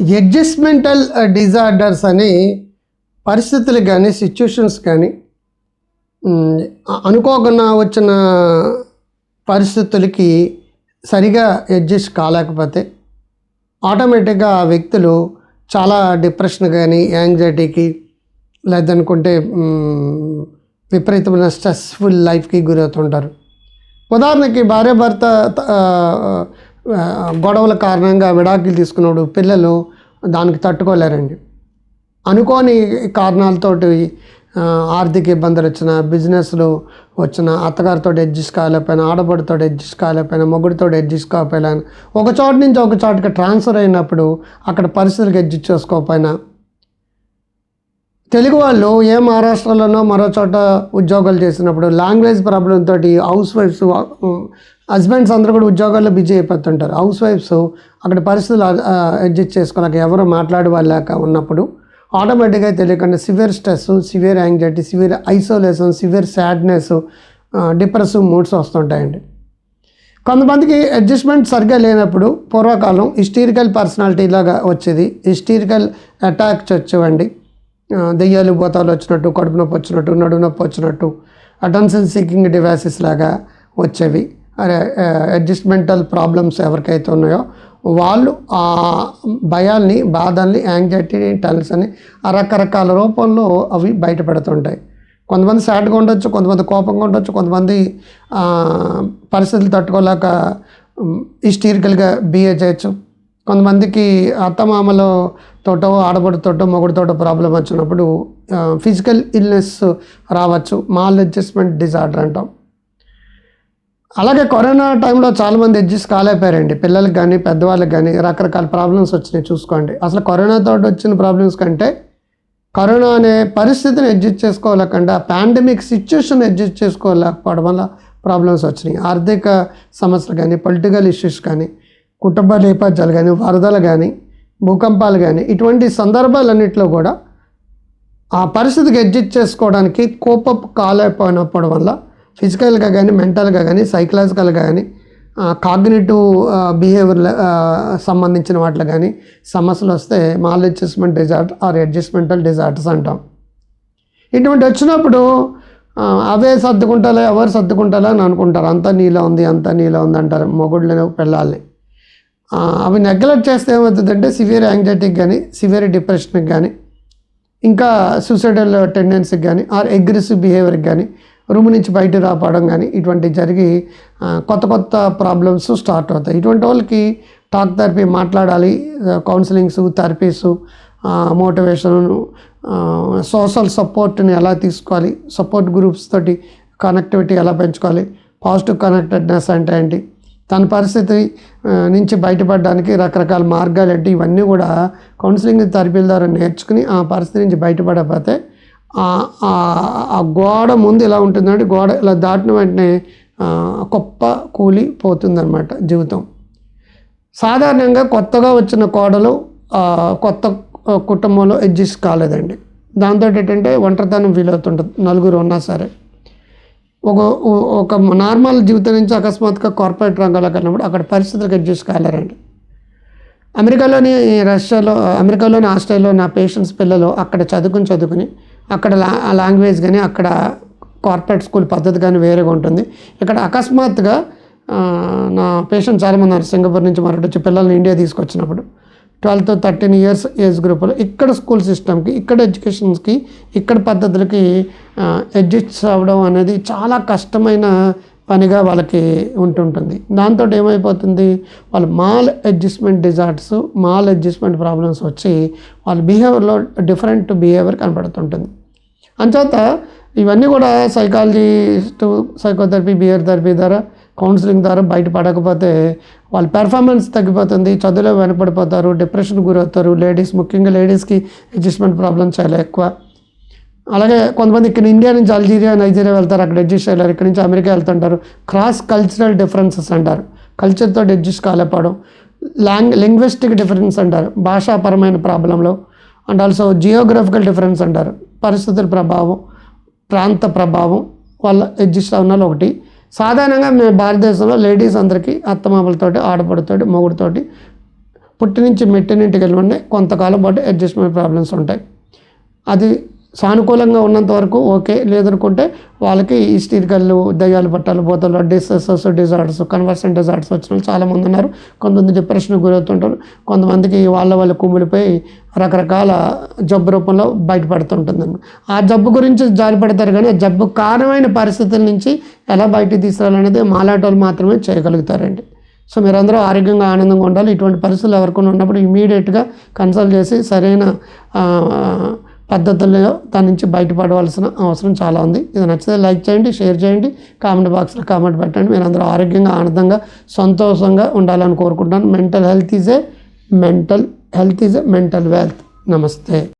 అడ్జస్ట్మెంటల్ uh, disorders అని పరిస్థితులు కానీ సిచ్యుయేషన్స్ కానీ అనుకోకుండా వచ్చిన పరిస్థితులకి సరిగా అడ్జస్ట్ కాలేకపోతే ఆటోమేటిక్గా ఆ వ్యక్తులు చాలా డిప్రెషన్ కానీ యాంగ్జైటీకి లేదనుకుంటే విపరీతమైన స్ట్రెస్ఫుల్ లైఫ్కి గురవుతుంటారు. ఉదాహరణకి భార్య భర్త గొడవల కారణంగా విడాకులు తీసుకున్నాడు పిల్లలు దానికి తట్టుకోలేరండి. అనుకోని కారణాలతోటి ఆర్థిక ఇబ్బందులు వచ్చిన బిజినెస్లు వచ్చిన అత్తగారితో అడ్జస్ట్ కాలేకపోయినా ఆడబడితో అడ్జస్ట్ కాలేకపోయినా మొగుడితో అడ్జస్ట్ కాకపోయినా ఒక చోట నుంచి ఒక చోటకి ట్రాన్స్ఫర్ అయినప్పుడు అక్కడ పరిస్థితులకు అడ్జస్ట్ చేసుకోకపోయినా తెలుగు వాళ్ళు ఏ మహారాష్ట్రలోనో మరో చోట ఉద్యోగాలు చేసినప్పుడు లాంగ్వేజ్ ప్రాబ్లంతో తోటి హౌస్ వైఫ్స్ హస్బెండ్స్ అందరూ కూడా ఉద్యోగాల్లో బిజీ అయిపోతుంటారు. హౌస్ వైఫ్స్ అక్కడ పరిస్థితులు అడ్జస్ట్ చేసుకోలేక ఎవరు మాట్లాడే ఉన్నప్పుడు ఆటోమేటిక్గా తెలియకుండా severe stress severe anxiety severe isolation severe sadness depressive moods వస్తుంటాయండి. కొంతమందికి అడ్జస్ట్మెంట్ సరిగ్గా లేనప్పుడు పూర్వకాలం హిస్టీరికల్ పర్సనాలిటీ లాగా వచ్చేది. హిస్టీరికల్ అటాక్స్ వచ్చేవండి దెయ్యాలు భూతాలు వచ్చినట్టు కడుపు నొప్పి వచ్చినట్టు నడు నొప్పి వచ్చినట్టు అటెన్షన్ సీకింగ్ డివైసెస్ లాగా వచ్చేవి. అడ్జస్ట్మెంటల్ ప్రాబ్లమ్స్ ఎవరికైతే ఉన్నాయో వాళ్ళు ఆ భయాల్ని బాధల్ని యాంగ్జైటీని టెన్షన్ని ఆ రకరకాల రూపంలో అవి బయటపడుతుంటాయి. కొంతమంది సాడ్గా ఉండొచ్చు కొంతమంది కోపంగా ఉండొచ్చు కొంతమంది పరిస్థితులు తట్టుకోలేక హిస్టీరికల్గా బిహేవ్ చేయొచ్చు. కొంతమందికి అత్తమామలో తోటో ఆడబడితోటో మొగుడితోటో ప్రాబ్లం వచ్చినప్పుడు ఫిజికల్ ఇల్నెస్ రావచ్చు. మాల్ అడ్జస్ట్మెంట్ డిజార్డర్ అంటాం. అలాగే కరోనా టైంలో చాలామంది అడ్జస్ట్ కాలేకపోయారండి. పిల్లలకి కానీ పెద్దవాళ్ళకి కానీ రకరకాల ప్రాబ్లమ్స్ వచ్చినాయి చూసుకోండి. అసలు కరోనాతో వచ్చిన ప్రాబ్లమ్స్ కంటే కరోనా అనే పరిస్థితిని అడ్జస్ట్ చేసుకోలేకుండా పాండమిక్ సిచ్యుయేషన్ అడ్జస్ట్ చేసుకోలేకపోవడం వల్ల ప్రాబ్లమ్స్ వచ్చినాయి. ఆర్థిక సమస్యలు కానీ పొలిటికల్ ఇష్యూస్ కానీ కుటుంబ నేపథ్యాలు కానీ వరదలు కానీ భూకంపాలు కానీ ఇటువంటి సందర్భాలన్నింటిలో కూడా ఆ పరిస్థితికి అడ్జస్ట్ చేసుకోవడానికి కోపపు కాలేకపోయినప్పటి వల్ల ఫిజికల్గా కానీ మెంటల్గా కానీ సైకలాజికల్గా కానీ కాగ్నేటివ్ బిహేవియర్ సంబంధించిన వాటిలో కానీ సమస్యలు వస్తే maladjustment disorder or adjustmental disorders అంటాం. ఇటువంటి వచ్చినప్పుడు అవే సర్దుకుంటాలో ఎవరు సర్దుకుంటాలో అని అనుకుంటారు. అంతా నీలో ఉంది అంతా నీలో ఉంది అంటారు మొగుళ్ళని పిల్లల్ని అవి నెగ్లెక్ట్ చేస్తే ఏమవుతుందంటే సివియర్ యాంగ్జైటీకి కానీ సివియర్ డిప్రెషన్కి కానీ ఇంకా సూసైడల్ టెండెన్సీకి కానీ ఆర్ అగ్రెసివ్ బిహేవియర్కి కానీ రూమ్ నుంచి బయట రాపడం కానీ ఇటువంటి జరిగి కొత్త కొత్త ప్రాబ్లమ్స్ స్టార్ట్ అవుతాయి. ఇటువంటి వాళ్ళకి టాక్ థెరపీ మాట్లాడాలి కౌన్సిలింగ్స్ థెరపీస్ మోటివేషన్ సోషల్ సపోర్ట్ని ఎలా తీసుకోవాలి సపోర్ట్ గ్రూప్స్ తోటి కనెక్టివిటీ ఎలా పెంచుకోవాలి పాజిటివ్ కనెక్టెడ్నెస్ అంటే ఏంటి తన పరిస్థితి నుంచి బయటపడడానికి రకరకాల మార్గాలు ఏంటి ఇవన్నీ కూడా కౌన్సిలింగ్ థెరపీల ద్వారా నేర్చుకుని ఆ పరిస్థితి నుంచి బయటపడకపోతే ఆ- గోడ ముందు ఇలా ఉంటుందంటే గోడ ఇలా దాటిన వెంటనే ఆ, కుప్ప కూలి పోతుందన్నమాట జీవితం. సాధారణంగా కొత్తగా వచ్చిన కోడలు కొత్త కుటుంబంలో అడ్జస్ట్ కాలేదండి. దాంతో ఏంటంటే ఒంటరితనం ఫీల్ అవుతుంటుంది నలుగురు ఉన్నా సరే. ఒక ఒక నార్మల్ జీవితం నుంచి అకస్మాత్తుగా కార్పొరేట్ రంగంలోకి వెళ్ళినప్పుడు అక్కడ పరిస్థితులకు అడ్జస్ట్ కాలేరండి. అమెరికాలోని రష్యాలో అమెరికాలోని ఆస్ట్రేలియాలో నా పేషెంట్స్ పిల్లలు అక్కడ చదువుకుని చదువుకుని అక్కడ లా లాంగ్వేజ్ కానీ అక్కడ కార్పొరేట్ స్కూల్ పద్ధతి కానీ వేరేగా ఉంటుంది. ఇక్కడ అకస్మాత్తుగా నా పేషెంట్ చాలామంది ఉన్నారు సింగపూర్ నుంచి మరొకటి వచ్చి పిల్లల్ని ఇండియా తీసుకొచ్చినప్పుడు ట్వెల్త్ థర్టీన్ ఇయర్స్ ఏజ్ గ్రూప్లో ఇక్కడ స్కూల్ సిస్టమ్కి ఇక్కడ ఎడ్యుకేషన్స్కి ఇక్కడ పద్ధతులకి అడ్జస్ట్ అవ్వడం అనేది చాలా కష్టమైన పనిగా వాళ్ళకి ఉంటుంటుంది. దాంతో ఏమైపోతుంది? వాళ్ళు mall adjustment disorders mall adjustment problems వచ్చి వాళ్ళ బిహేవియర్లో డిఫరెంట్ బిహేవియర్ కనపడుతుంటుంది అంచేత ఇవన్నీ కూడా సైకాలజిస్ట్ సైకోథెరపీ బిహేవియర్ థెరపీ ద్వారా కౌన్సిలింగ్ ద్వారా బయటపడకపోతే వాళ్ళ పెర్ఫార్మెన్స్ తగ్గిపోతుంది చదువులో వెనపడిపోతారు డిప్రెషన్ గురవుతారు లేడీస్ ముఖ్యంగా లేడీస్కి అడ్జస్ట్మెంట్ ప్రాబ్లమ్స్ చాలా ఎక్కువ. అలాగే కొంతమంది ఇక్కడ ఇండియా నుంచి అల్జీరియా నైజీరియా వెళ్తారు అక్కడ అడ్జస్ట్ అయ్యారు ఇక్కడ నుంచి అమెరికా వెళ్తుంటారు. క్రాస్ కల్చరల్ డిఫరెన్సెస్ అంటారు. కల్చర్తో అడ్జస్ట్ కాలేపడం. లాంగ్ లింగ్విస్టిక్ డిఫరెన్స్ అంటారు భాషాపరమైన ప్రాబ్లంలో అండ్ ఆల్సో జియోగ్రఫికల్ డిఫరెన్స్ అంటారు. పరిస్థితుల ప్రభావం ప్రాంత ప్రభావం వాళ్ళ అడ్జస్ట్ అవునాలు ఒకటి. సాధారణంగా మేము భారతదేశంలో లేడీస్ అందరికీ అత్తమామలతోటి ఆడపడితోటి మొగుడితోటి పుట్టి నుంచి మెట్టినింటికి వెళ్ళి కొంతకాలం పాటు అడ్జస్ట్మెంట్ ప్రాబ్లమ్స్ ఉంటాయి. అది సానుకూలంగా ఉన్నంత వరకు ఓకే లేదనుకుంటే వాళ్ళకి హిస్టీరికల్ దయ్యాలు పట్టాలు బోతలు డిసెసెస్ డిజార్డర్స్ కన్వర్షన్ డిజార్డర్స్ వచ్చిన వాళ్ళు చాలామంది ఉన్నారు. కొంతమంది డిప్రెషన్కి గురవుతుంటారు. కొంతమందికి వాళ్ళ వాళ్ళ కుమిలిపోయి రకరకాల జబ్బు రూపంలో బయటపడుతుంటుంది ఆ జబ్బు గురించి జారిపడతారు కానీ ఆ జబ్బు కారణమైన పరిస్థితుల నుంచి ఎలా బయటికి తీసుకురావాలనేది మాలాటోలు మాత్రమే చేయగలుగుతారండి. సో మీరందరూ ఆరోగ్యంగా ఆనందంగా ఉండాలి. ఇటువంటి పరిస్థితులు ఎవరికైనా ఉన్నప్పుడు ఇమీడియట్గా కన్సల్ట్ చేసి సరైన పద్ధతుల్లో దాని నుంచి బయటపడవలసిన అవసరం చాలా ఉంది. ఇది నచ్చితే లైక్ చేయండి షేర్ చేయండి కామెంట్ బాక్స్లో కామెంట్ పెట్టండి. మీరు అందరూ ఆరోగ్యంగా ఆనందంగా సంతోషంగా ఉండాలని కోరుకుంటున్నాను. Mental health is a mental health is a mental wealth నమస్తే.